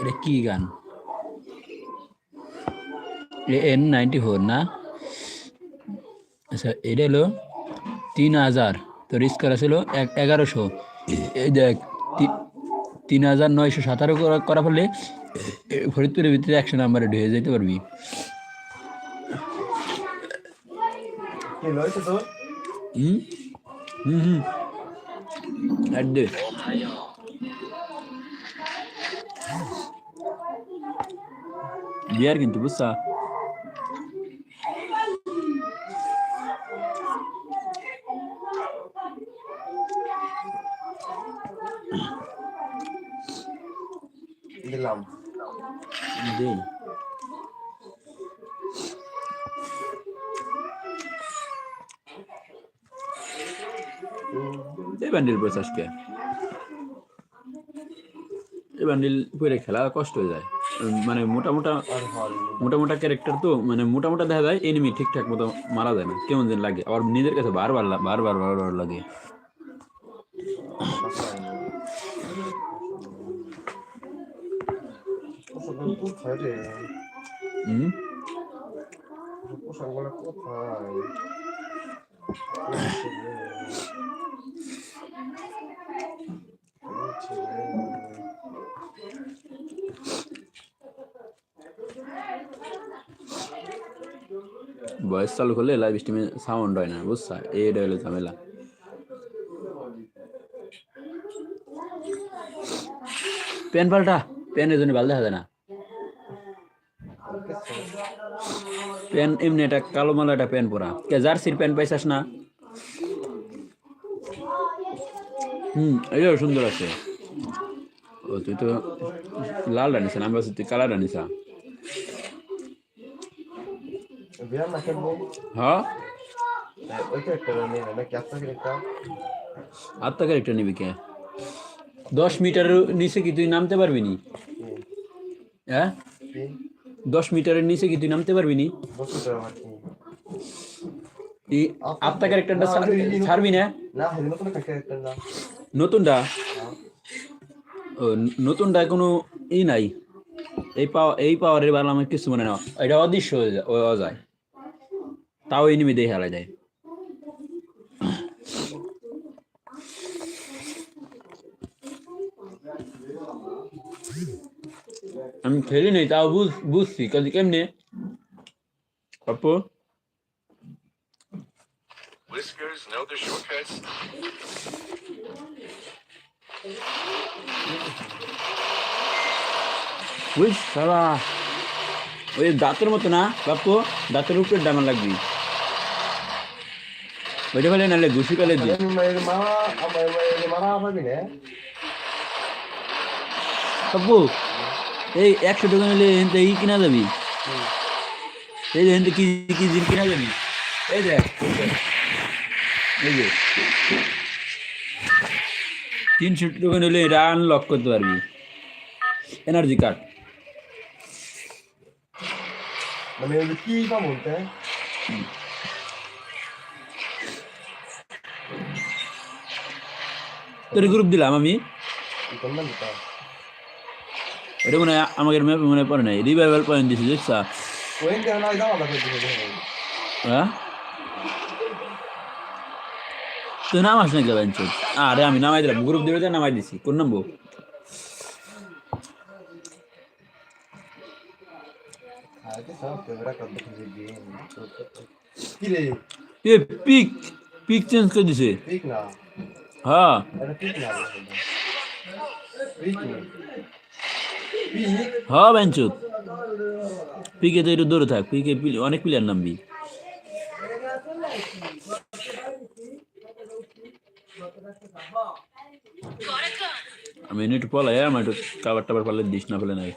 এটা কি গান? এন নাইনটি ফোর না? আচ্ছা এটা হলো তিন হাজার। তো রিস্ক করা ছিল এক এগারোশো। এই দেখ তিন হাজার নয়শো সাতারো করা করা ফলে ফরিদপুরের ভিতরে একশো নাম্বারে ঢুয়ে যেতে পারবি। হুম? হুম হুম। আর বিয়ার কিন্তু বুঝছা দিলাম দে এই বান্ডিল পয়সা আজকে এই বান্ডিল পরে খেলা কষ্ট হয়ে যায় মানে মোটা মোটা আর হল মোটা মোটা ক্যারেক্টার তো মানে মোটা মোটা দেখা যায় এনিমি ঠিকঠাক মতো মারা যায় না। কেমন যেন লাগে। আবার নিজের কাছে বারবার লা- বারবার বারবার লাগে। কোথায় রে হুম? পোশাকগুলো কোথায় বয়স চালু করলে লাইভ স্ট্রিমে সাউন্ড হয় না, বুঝছা? এইটা হলো ঝামেলা। পেন পাল্টা পেনের জন্য ভালো দেখা যায় না। পেন এমনি একটা কালো মালা একটা পেন পরা। কে জার্সির পেন পাইছাস না? হুম এটাও সুন্দর আছে। ও, তুই তো লাল রানিস না, আমরা তুই কালার রানিস বিয়ার না খেলব হ্যাঁ? ওইটা একটা নিয়ে নাকি আপনার একটা আত্মা ক্যারেক্টার নিবি কে? দশ মিটারের নিচে কি তুই নামতে পারবি নি? হ্যাঁ? দশ মিটারের নিচে কি তুই নামতে পারবি নি? আত্মা ক্যারেক্টারটা ছাড়বি না ক্যারেক্টার নতুনটা? নতুনটা কোনো ই নাই। এই পাওয়া এই পাওয়ারের বেলা আমার কিছু মনে না এটা অদৃশ্য হয়ে যায়- হয়ে যায় তাও এনিমি দিয়ে হেলা যায় আমি খেলি নাই তাও বুঝ বুঝছি কাজে কেমনে Pappu Whiskers know the shortcuts. ওই সারা ওই দাঁতের মতো না বাপ্পু দাঁতের উপরে ডানা লাগবি মারা পাবি না বাপ্পু এই একশো টাকা নিলে এনতে ই কিনা যাবি এই যে এনতে কি কি জিন কিনা যাবি এই দেখ এই যে তিনশো টাকা নিলে এটা আনলক করতে পারবি এনার্জি কার্ড মানে কি বা তোর গ্রুপ দিলাম আমি। এটা মনে হয় ম্যাপে মনে পড়ে নাই। রিভাইভাল পয়েন্ট দিছি, দেখছা? হ্যাঁ? তুই নামাস নাকি বেঞ্চ আরে আমি নামাই দিলাম। গ্রুপ দিয়ে নামাই দিছি। কোন নামবো আগে সব ক্যামেরা কত খুঁজে দিয়ে কি রে এ, পিক পিক চেঞ্জ করে দিছে। ঠিক না। হ্যাঁ। হ্যাঁ বেঞ্চ পিকে তো একটু দূরে থাক, পিকে পিলে- অনেক প্লেয়ার নামবি। আমি একটু পলাই, আমার একটু কাবার টাবার পারলে দিস, না ফেলে নাই।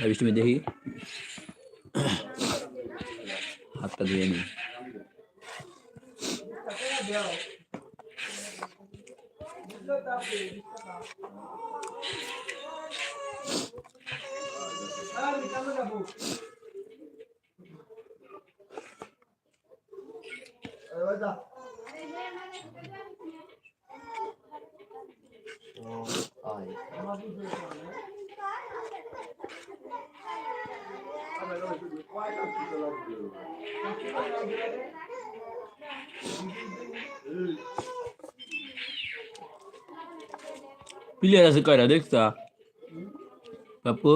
ভাবিস তুমি দেখি? হাতটা ধুয়ে নি। প্লেয়ার আছে কয়টা? দেখতা। বাপু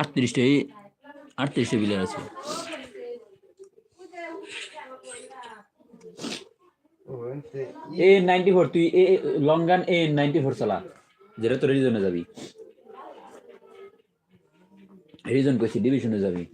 আটত্রিশটা। এই আটত্রিশটা প্লেয়ার আছে। এ নাইনটি ফোর তুই এ লং গান এ নাইনটি ফোর চালা। যেটা তোর রিজনে যাবি। রিজন কইছি ডিভিশনে যাবি।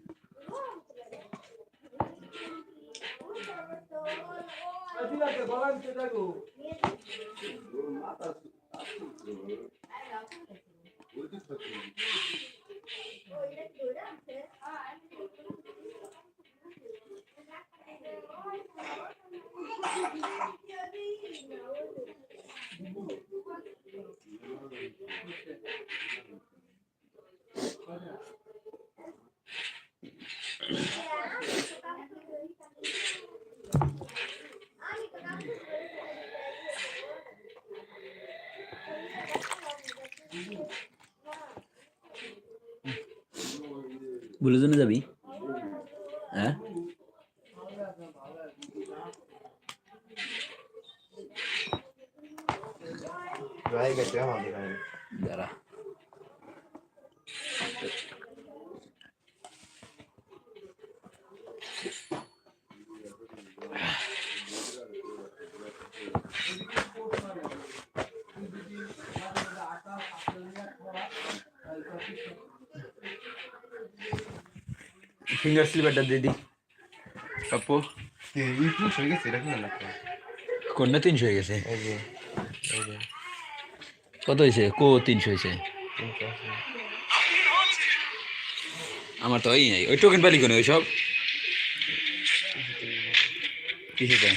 ভুলে জন্য যাবি হ্যাঁ ভাই গেছে আমাদের ভাই দাঁড়া ফিঙ্গার স্লিপারটা দিয়ে দি পাপ্পু এই কি হয়ে গেছে এটা কি না কোনটা তিনশো হয়ে গেছে। কত হয়েছে? কো তিনশো হয়েছে। তিনশো। আমার তো ওই নাই ওই টোকেন পালি কোনে ওই সব কিছুতে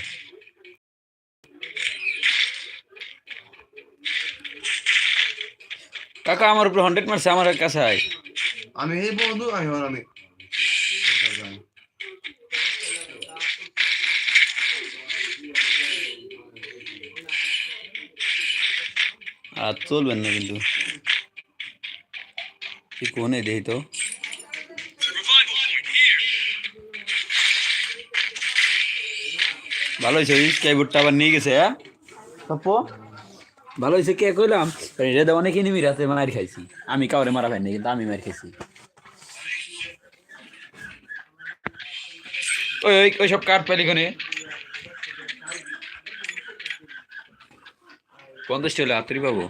কাকা আমার উপর হান্ড্রেড মারছে আমার কাছে আমি এই বন্ধু আমি আমি আর চলবেন না কিন্তু। তুই কোনে দেই তো? ভালো হয়েছে স্কাইবোর্ডটা আবার নিয়ে গেছে হ্যাঁ? পাপ্পু ভালো হয়েছে কে কইলাম? এটা দেওয়া অনেক এনিমি রাতে মার খাইছি। আমি কাউরে মারা পাইনি কিন্তু আমি মার খাইছি। ওই ওই ওই সব কাঠ পেলি কোনে? পঞ্চাশটা হলে আত্রি পাবো।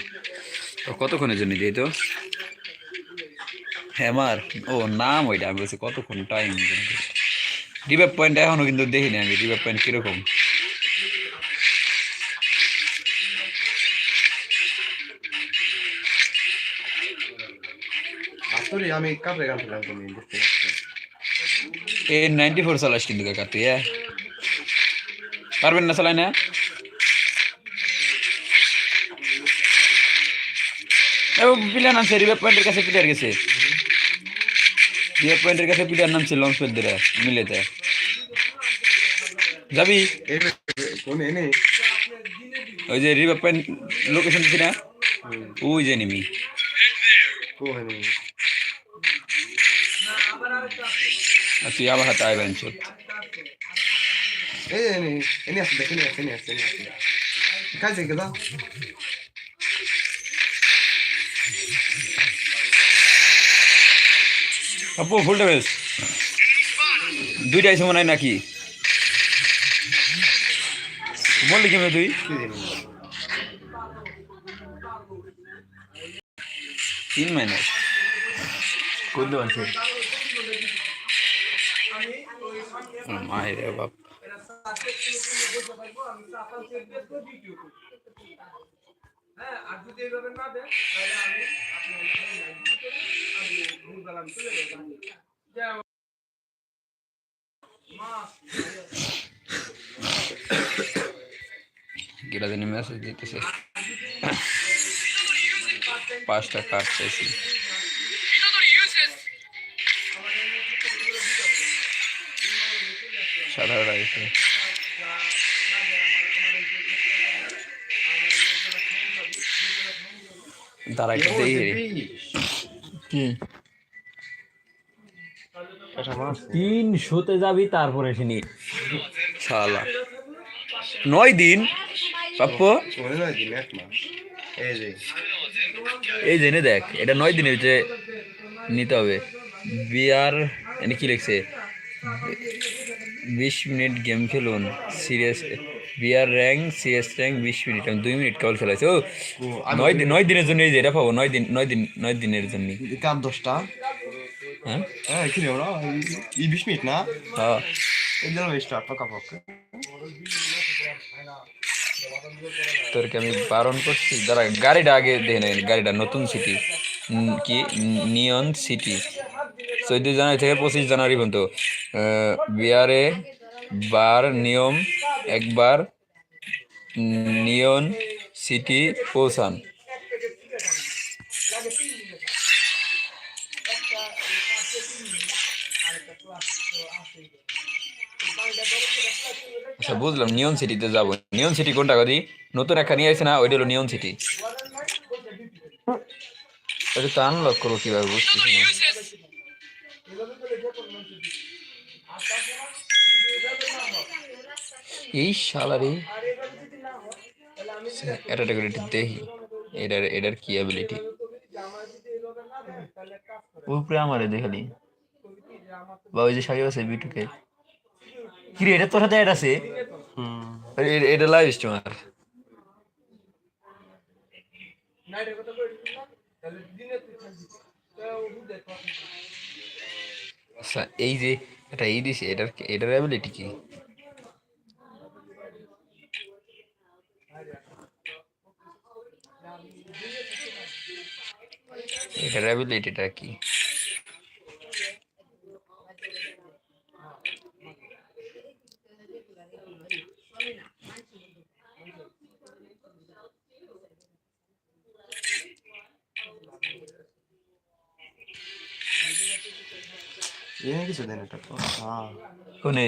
কতক্ষণের জন্য দিই তো? হ্যামার ও নাম ওইটা আমি বলছি কতক্ষণ টাইম রিভাইভ পয়েন্ট এখনও কিন্তু দেখিনি আমি রিভাইভ পয়েন্ট কীরকম? আমি কাপড়ে গান তুমি এ নাইনটি ফোর চালাস কিন্তু কাকা তুই হ্যাঁ? পারবেন না চালাই না প্লেয়ার নামছে রিভাইভ পয়েন্টের কাছে প্লেয়ার গেছে। রিভাইভ পয়েন্টের কাছে প্লেয়ার নামছে লঞ্চ ধরে মিলেতে। যাবি? ওই যে রিভাইভ পয়েন্ট লোকেশন দিছি না? ওই যে নিমি তুই আবার হাতে আইবেন চোখ এই এনে এনে দেখেন এনে আসছে কাজে গেল আপু ফুল ডেমেজ দুইটা আছে মনে হয় নাকি? বললি কেমন তুই? তিন মাইনাস করতে পারছে। মায়ের বাপ। হ্যাঁ আর যদি এইভাবে না দেন তাহলে আমি আপনার জয় মা গেলা দিনে মেসেজ দিতেছে পাঁচটা কার্ড চাইছি সাদা রাইছে তারা একটা দেই কি তিন শোতে যাবি তারপরে শুনি শালা। নয় দিন? পাপ্প? এই যে এই জেনে দেখ এটা নয় দিনের যে নিতে হবে। বিয়ার এনে কি লিখছে? বিশ মিনিট গেম খেলুন সিরিয়াস বিয়ার র্যাঙ্ক সিরিয়াস র্যাঙ্ক বিশ মিনিট আমি দুই মিনিট কেবল খেলাইছি। ও নয় দিন নয় দিনের জন্য এই যে এটা পাবো নয় দিন নয় দিন নয় দিনের জন্য কাপ দশটা। হ্যাঁ হ্যাঁ কি নেব না ই বিশ মিনিট না? হ্যাঁ। এই দিলাম স্টার্ট পাকা পক্ষে তোরকে আমি বারণ করছি। দাঁড়া গাড়িটা আগে দেখে নেই গাড়িটা নতুন সিটি কি? নিয়ন সিটি চোদ্দ জানুয়ারি থেকে পঁচিশ জানুয়ারি পর্যন্ত। বিয়ারে বার নিয়ম একবার নিয়ন সিটি পৌঁছান। আচ্ছা বুঝলাম নিয়ন সিটিতে যাব। নিয়ন সিটি কোনটা কদি নতুন একটা নিয়ে আসছে না ওইটা হলো নিয়ন সিটি? এটা তো আনলক করব কীভাবে বুঝতেছি না। এই শালারে এটা এটা করে দেখি। এটার এটার কি অ্যাবিলিটি উপরে আমারে দেখালি বা ওই যে সাহেব আছে বিটুকে। কিরে এটা তোর হাতে অ্যাড আছে? এটা লাইভ স্ট্রিমার তো আচ্ছা এই যে এটা এই দিছে এটার এটার অ্যাবিলিটি কি? এটার অ্যাবিলিটিটা কি এ কিছু দেন এটা তো হ্যাঁ কোনে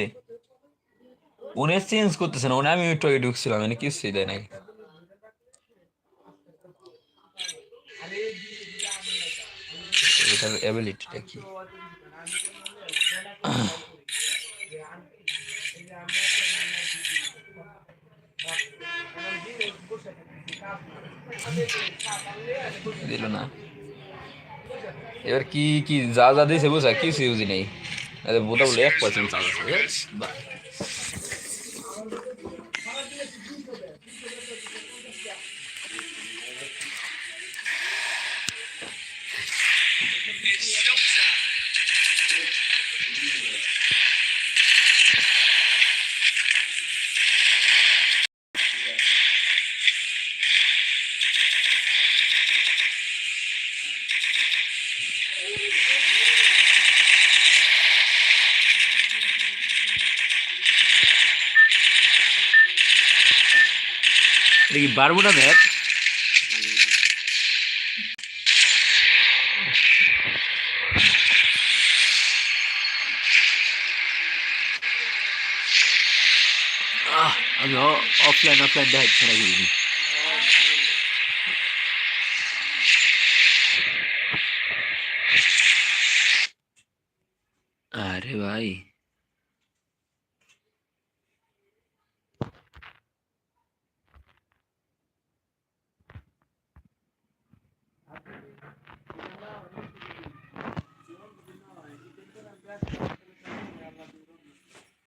উনি চেঞ্জ করতেছে না উনি আমি একটু আগে ঢুকছিলাম মানে কিছুই দেয় নাই এটার অ্যাবিলিটিটা কি দিল না এবার কি কি যা যা দিয়েছে বুঝা কিছু ইউজি নেই আরে বোধা বলে এক পার্সেন্ট চাল আছে বাহ। এটা দেখি বারবুটা দেখ। আমি অফলাইন অফলাইন দেখাচ্ছি না কিন্তু আরে ভাই।